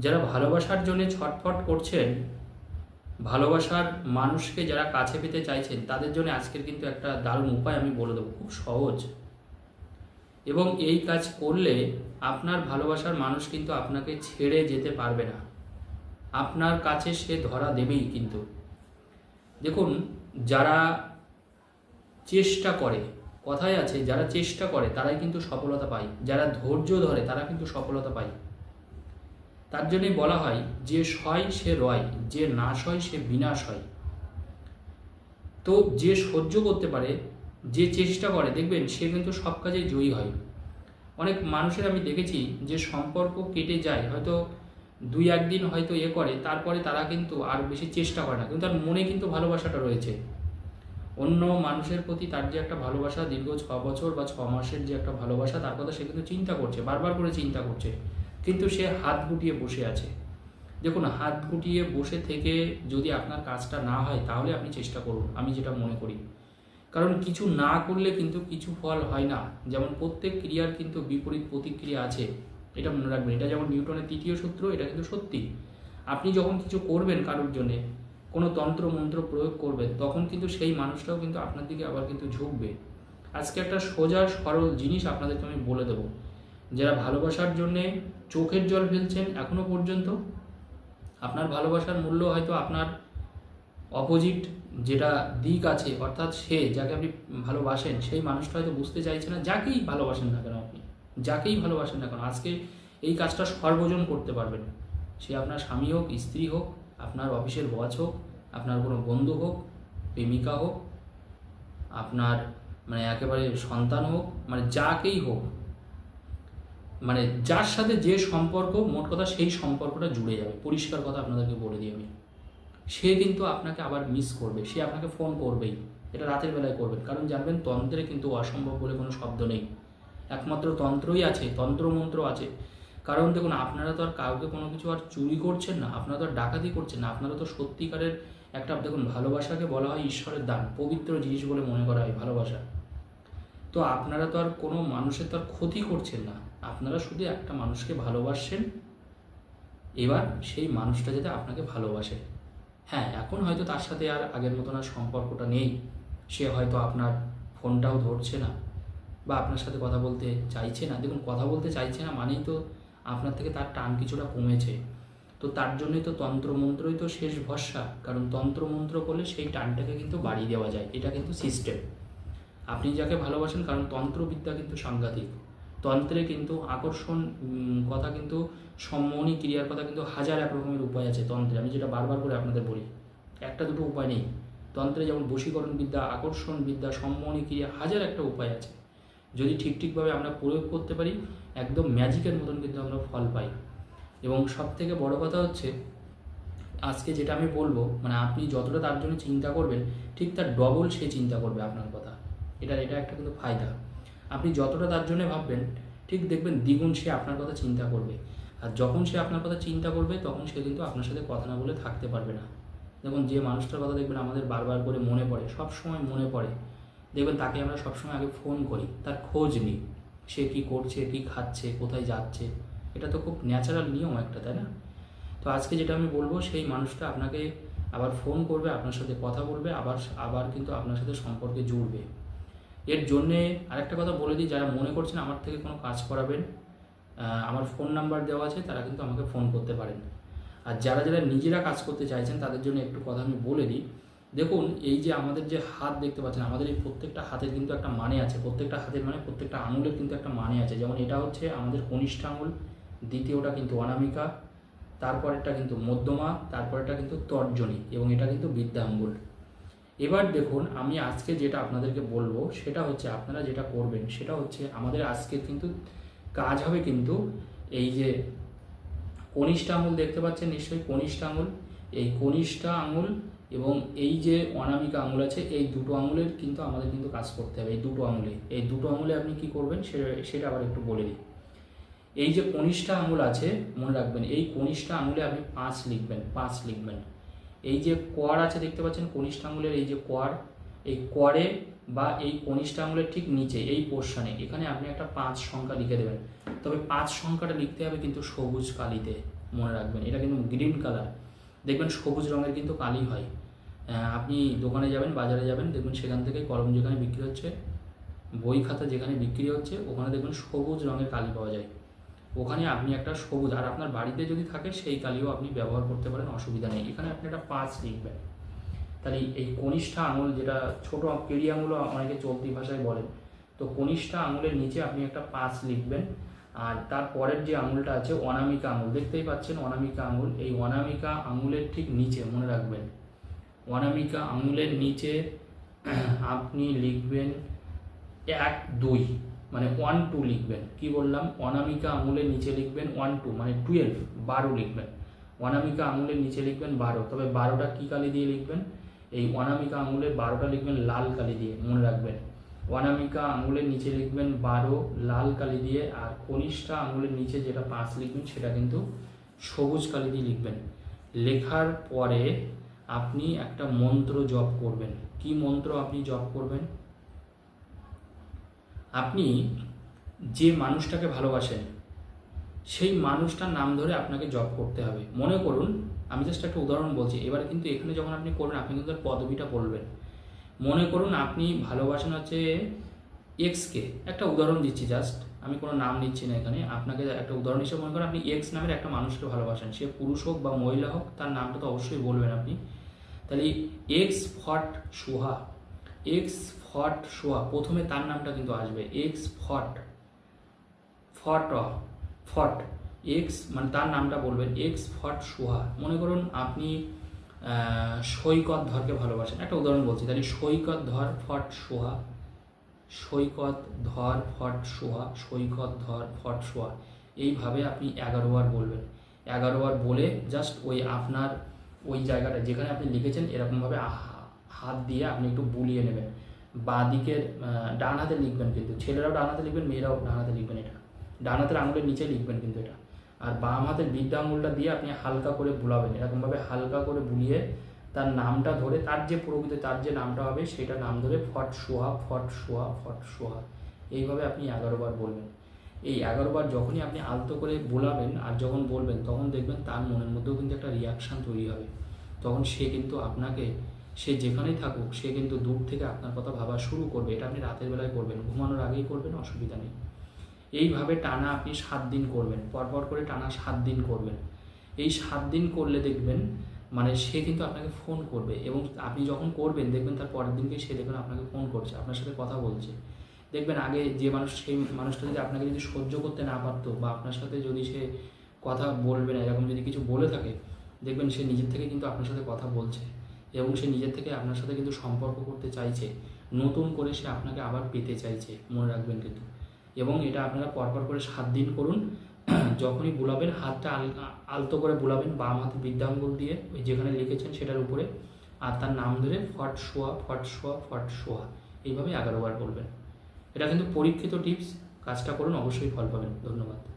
যারা ভালোবাসার জন্য ছটফট করছেন, ভালোবাসার মানুষকে যারা কাছে পেতে চাইছেন, তাদের জন্য আজকের কিন্তু একটা দারুণ উপায় আমি বলে দেবো, খুব সহজ। এবং এই কাজ করলে আপনার ভালোবাসার মানুষ কিন্তু আপনাকে ছেড়ে যেতে পারবে না। আপনার কাছে সে ধরা দেবেই কিন্তু। দেখুন, যারা চেষ্টা করে কথাই আছে, যারা চেষ্টা করে, তারাই কিন্তু সফলতা পায়। যারা ধৈর্য ধরে, তারা কিন্তু সফলতা পায়। তার জন্যই বলা হয়, যে সয় সে রয়, যে না সয় সে বিনাশ হয় তো যে সহ্য করতে পারে, যে চেষ্টা করে, দেখবেন সে কিন্তু সব কাজে জয়ী হয়। অনেক মানুষের আমি দেখেছি যে সম্পর্ক কেটে যায়, হয়তো দুই একদিন হয়তো এ করে, তারপরে তারা কিন্তু আর বেশি চেষ্টা করে না, কিন্তু তার মনে কিন্তু ভালোবাসাটা রয়েছে। অন্য মানুষের প্রতি তার যে একটা ভালোবাসা, দীর্ঘ ছ বছর বা ছ মাসের যে একটা ভালোবাসা, তার কথা সে কিন্তু চিন্তা করছে, বারবার করে চিন্তা করছে। কিন্তু সে হাত গুটিয়ে বসে আছে। দেখুন, হাত গুটিয়ে বসে থেকে যদি আপনার কাজটা না হয়, তাহলে আপনি চেষ্টা করুন, আমি যেটা মনে করি। কারণ কিছু না করলে কিন্তু কিছু ফল হয় না। যেমন প্রত্যেক ক্রিয়ার কিন্তু বিপরীত প্রতিক্রিয়া আছে, এটা মনে রাখবেন। এটা যেমন নিউটনের তৃতীয় সূত্র, এটা কিন্তু সত্যি। আপনি যখন কিছু করবেন কারোর জন্যে, কোনো তন্ত্র মন্ত্র প্রয়োগ করবেন, তখন কিন্তু সেই মানুষটাও কিন্তু আপনার দিকে আবার কিন্তু ঝুঁকবে। আজকে একটা সোজা সরল জিনিস আপনাদেরকে আমি বলে দেবো। যারা ভালোবাসার জন্যে চোখের জল ফেলছেন এখনও পর্যন্ত, আপনার ভালোবাসার মূল্য হয়তো আপনার অপোজিট যেটা দিক আছে, অর্থাৎ সে যাকে আপনি ভালোবাসেন, সেই মানুষটা হয়তো বুঝতে চাইছে না, যাকেই ভালোবাসেন না কেন আপনি, যাকেই ভালোবাসেন না কেন, আজকে এই কাজটা সর্বজন করতে পারবেন। সে আপনার স্বামী হোক, স্ত্রী হোক, আপনার অফিসের বস হোক, আপনার কোনো বন্ধু হোক, প্রেমিকা হোক, আপনার মানে একেবারে সন্তান হোক মানে যাকেই হোক মানে যার সাথে যে সম্পর্ক, মোট কথা সেই সম্পর্কটা জুড়ে যাবে। পরিষ্কার কথা আপনাদেরকে বলে দিই আমি। সে কিন্তু আপনাকে আবার মিস করবে। সে আপনাকে ফোন করবেই। এটা রাতের বেলায় করবেন। কারণ জানবেন, তন্ত্রে কিন্তু অসম্ভব বলে কোনো শব্দ নেই। একমাত্র তন্ত্রই আছে, তন্ত্রমন্ত্র আছে। কারণ দেখুন, আপনারা তো আর কাউকে কোনো কিছু আর চুরি করছেন না। আপনারা তো আর ডাকাতি করছেন না। আপনারা তো সত্যিকারের একটা, দেখুন, ভালোবাসাকে বলা হয় ঈশ্বরের দান। পবিত্র জিনিস বলে মনে করা হয় ভালোবাসা। তো আপনারা তো আর কোনো মানুষের তো আর ক্ষতি করছেন না। আপনারা শুধু একটা মানুষকে ভালোবাসছেন। এবার সেই মানুষটা যাতে আপনাকে ভালোবাসে। হ্যাঁ এখন হয়তো তার সাথে আর আগের মতন আর সম্পর্কটা নেই। সে হয়তো আপনার ফোনটাও ধরছে না বা আপনার সাথে কথা বলতে চাইছে না। দেখুন, কথা বলতে চাইছে না মানেই তো আপনার থেকে তার টান কিছুটা কমেছে। তো তার জন্যই তো তন্ত্রমন্ত্রই তো শেষ ভরসা। কারণ তন্ত্রমন্ত্র করলে সেই টানটাকে কিন্তু বাড়িয়ে দেওয়া যায়। এটা কিন্তু সিস্টেম আপনি যাকে ভালোবাসেন, কারণ তন্ত্রবিদ্যা কিন্তু সাংঘাতিক। তন্ত্রে কিন্তু আকর্ষণ কথা কিন্তু সম্মোহনী ক্রিয়ার কথা কিন্তু হাজার এক রকমের উপায় আছে তন্ত্রে। আমি যেটা বারবার করে আপনাদের বলি, একটা দুটো উপায় নেই। তন্ত্রে যেমন বশীকরণ বিদ্যা আকর্ষণ বিদ্যা সম্মোহনী ক্রিয়া, হাজার একটা উপায় আছে। যদি ঠিক ঠিকভাবে আমরা প্রয়োগ করতে পারি, একদম ম্যাজিকের মতন কিন্তু আমরা ফল পাই। এবং সব থেকে বড় কথা হচ্ছে, আজকে যেটা আমি বলব মানে আপনি যতটা তার জন্য চিন্তা করবেন, ঠিক তার ডবল সে চিন্তা করবে আপনার কথা। এটা এটা একটা কিন্তু ফায়দা। আপনি যতটা তার জন্য ভাববেন, ঠিক দেখবেন দ্বিগুণ সে আপনার কথা চিন্তা করবে। আর যখন সে আপনার কথা চিন্তা করবে, তখন সে কিন্তু আপনার সাথে কথা না বলে থাকতে পারবে না। দেখুন, যে মানুষটার কথা দেখবেন আমাদের বারবার করে মনে পড়ে সব সময় মনে পড়ে। দেখবেন তাকে আমরা সবসময় আগে ফোন করি, তার খোঁজ নিই। সে কি করছে, কি খাচ্ছে, কোথায় যাচ্ছে? এটা তো খুব ন্যাচারাল নিয়ম একটা, তাই না? তো আজকে যেটা আমি বলব, সেই মানুষটা আপনাকে আবার ফোন করবে, আপনার সাথে কথা বলবে, আবার আবার কিন্তু আপনার সাথে সম্পর্কে জুড়বে। এর জন্যে আরেকটা কথা বলে দিই, যারা মনে করছেন আমার থেকে কোনো কাজ করাবেন আমার ফোন নাম্বার দেওয়া আছে, তারা কিন্তু আমাকে ফোন করতে পারেন। আর যারা যারা নিজেরা কাজ করতে চাইছেন, তাদের জন্য একটু কথা আমি বলে দিই। দেখুন, এই যে আমাদের যে হাত দেখতে পাচ্ছেন, আমাদের এই প্রত্যেকটা হাতের কিন্তু একটা মানে আছে, প্রত্যেকটা হাতের মানে প্রত্যেকটা আঙুলের কিন্তু একটা মানে আছে। যেমন এটা হচ্ছে আমাদের কনিষ্ঠ আঙুল, দ্বিতীয়টা কিন্তু অনামিকা, তারপরেরটা কিন্তু মধ্যমা, তারপরেরটা কিন্তু তর্জনী, এবং এটা কিন্তু বিদ্যা আঙ্গুল এবার দেখুন, আমি আজকে যেটা আপনাদেরকে বলব, সেটা হচ্ছে আপনারা যেটা করবেন, সেটা হচ্ছে আমাদের আজকে কিন্তু কাজ হবে কিন্তু এই যে কনিষ্ঠ আঙুল দেখতে পাচ্ছেন নিশ্চয়ই, কনিষ্ঠ আঙুল। এই কনিষ্ঠ আঙুল এবং এই যে অনামিকা আঙুল আছে, এই দুটো আঙুলের কিন্তু আমাদের কিন্তু কাজ করতে হবে, এই দুটো আঙুলে। এই দুটো আঙুলে আপনি কি করবেন, সেটা সেটা আবার একটু বলে দিই। এই যে কনিষ্ঠ আঙুল আছে, মনে রাখবেন, এই কনিষ্ঠ আঙুলে আপনি পাঁচ লিখবেন পাঁচ লিখবেন। এই যে কোয়ার আছে দেখতে পাচ্ছেন কনিষ্ঠ আঙুলের এই যে কোয়ার, এই কোয়ারে বা এই কনিষ্ঠ আঙুলের ঠিক নিচে, এই পোর্শনে এখানে আপনি একটা পাঁচ সংখ্যা লিখে দেবেন। তবে পাঁচ সংখ্যাটা লিখতে হবে কিন্তু সবুজ কালিতে, মনে রাখবেন। এটা কিন্তু গ্রিন কালার দেখবেন সবুজ রঙের কিন্তু কালি হয়। আপনি দোকানে যাবেন, বাজারে যাবেন, দেখবেন সেখান থেকে কলম যেখানে বিক্রি হচ্ছে, বই খাতা যেখানে বিক্রি হচ্ছে, ওখানে দেখবেন সবুজ রঙের কালি পাওয়া যায়। ওখানে আপনি একটা সবুজ, আর আপনার বাড়িতে যদি থাকে সেই কালিও আপনি ব্যবহার করতে পারেন, অসুবিধা নেই। এখানে আপনি একটা পাঁচ লিখবেন। তাহলে এই কনিষ্ঠা আঙুল যেটা ছোট কেড়ি আঙুলও অনেকে চলতি ভাষায় বলেন তো কনিষ্ঠা আঙুলের নিচে আপনি একটা পাঁচ লিখবেন। আর তার পরের যে আঙুলটা আছে, অনামিকা আঙুল, দেখতেই পাচ্ছেন অনামিকা আঙুল। এই অনামিকা আঙুলের ঠিক নিচে, মনে রাখবেন। অনামিকা আঙুলের নিচে আপনি লিখবেন এক দুই। মানে ওয়ান টু লিখবেন। কি বললাম? অনামিকা আঙুলের নিচে লিখবেন ওয়ান টু মানে টুয়েলভ বারো লিখবেন। অনামিকা আঙুলের নিচে লিখবেন বারো। তবে বারোটা কী কালি দিয়ে লিখবেন? এই অনামিকা আঙুলের বারোটা লিখবেন লাল কালি দিয়ে, মনে রাখবেন। অনামিকা আঙুলের নিচে লিখবেন বারো, লাল কালি দিয়ে, আর কনিষ্ঠা আঙুলের নিচে যেটা পাঁচ লিখবেন, সেটা কিন্তু সবুজ কালি দিয়ে লিখবেন। লেখার পরে আপনি একটা মন্ত্র জপ করবেন। কি মন্ত্র আপনি জপ করবেন? আপনি যে মানুষটাকে ভালোবাসেন, সেই মানুষটার নাম ধরে আপনাকে জব করতে হবে। মনে করুন, আমি জাস্ট একটা উদাহরণ বলছি, এবার কিন্তু এখানে যখন আপনি করবেন, আপনি কিন্তু পদবিটা বলবেন মনে করুন, আপনি ভালোবাসেন হচ্ছে এক্সকে একটা উদাহরণ দিচ্ছি জাস্ট আমি কোনো নাম নিচ্ছি না এখানে। আপনাকে একটা উদাহরণ হিসেবে মনে করেন, আপনি এক্স নামের একটা মানুষকে ভালোবাসেন। সে পুরুষ হোক বা মহিলা হোক, তার নামটা তো অবশ্যই বলবেন আপনি। তাহলে এক্স ফট সুহা এক্স ফট সোয়া প্রথমে তার নামটা কিন্তু আসবে এক্স ফট ফট ফট এক্স মানে তার নামটা বলবেন এক্স ফট সোহা মনে করুন আপনি সৈকত ধরকে ভালোবাসেন। একটা উদাহরণ বলছি, তাহলে সৈকত ধর ফট সোহা সৈকত ধর ফট সোহা সৈকত ধর ফট সোহা এইভাবে আপনি এগারো বার বলবেন। এগারো বার বলে জাস্ট ওই আপনার, ওই জায়গাটা যেখানে আপনি লিখেছেন, এরকমভাবে হাত দিয়ে আপনি একটু বুলিয়ে নেবেন। বাঁ দিকের ডান হাতে লিখবেন কিন্তু, ছেলেরাও ডান হাতে লিখবেন, মেয়েরাও ডান হাতে লিখবেন এটা। ডান হাতের আঙুলের নিচে লিখবেন কিন্তু এটা। আর বাম হাতের বিদ্যা আঙুলটা দিয়ে আপনি হালকা করে বুলাবেন। এরকমভাবে হালকা করে বুলিয়ে তার নামটা ধরে, তার যে প্রকৃতি তার যে নামটা হবে, সেটা নাম ধরে ফট সোহা ফট সোহা ফট সোহা। এইভাবে আপনি এগারো বার বলবেন। এই এগারো বার যখনই আপনি আলতো করে বোলাবেন আর যখন বলবেন, তখন দেখবেন তার মনের মধ্যেও কিন্তু একটা রিয়াকশান তৈরি হবে। তখন সে কিন্তু আপনাকে সে যেখানেই থাকুক, সে কিন্তু দূর থেকে আপনার কথা ভাবা শুরু করবে। এটা আপনি রাতের বেলায় করবেন, ঘুমানোর আগেই করবেন, অসুবিধা নেই। এইভাবে টানা আপনি সাত দিন করবেন, পরপর করে টানা সাত দিন করবেন। এই সাত দিন করলে দেখবেন মানে সে কিন্তু আপনাকে ফোন করবে এবং আপনি যখন করবেন, দেখবেন তার পরের দিনকে সে দেখবেন আপনাকে ফোন করছে, আপনার সাথে কথা বলছে। দেখবেন আগে যে মানুষ, সেই মানুষটা যদি আপনাকে যদি সহ্য করতে না পারতো বা আপনার সাথে যদি সে কথা বলবে না, এরকম যদি কিছু বলে থাকে, দেখবেন সে নিজের থেকে কিন্তু আপনার সাথে কথা বলছে। এবং সে নিজের থেকে আপনার সাথে কিন্তু সম্পর্ক করতে চাইছে, নতুন করে সে আপনাকে আবার পেতে চাইছে, মনে রাখবেন কিন্তু। এবং এটা আপনারা পরপর করে সাত দিন করুন, যখনই বুলাবেন, হাতটা আল- আলতো করে বুলাবেন, বাম হাতে বৃদ্ধাঙ্গুল দিয়ে, ওই যেখানে লিখেছেন সেটার উপরে, আর তার নাম ধরে ফট শোয়া ফট শোয়া ফট শোয়া এইভাবে এগারো বার বলবেন। এটা কিন্তু পরীক্ষিত টিপস, কাজটা করুন, অবশ্যই ফল পাবেন। ধন্যবাদ।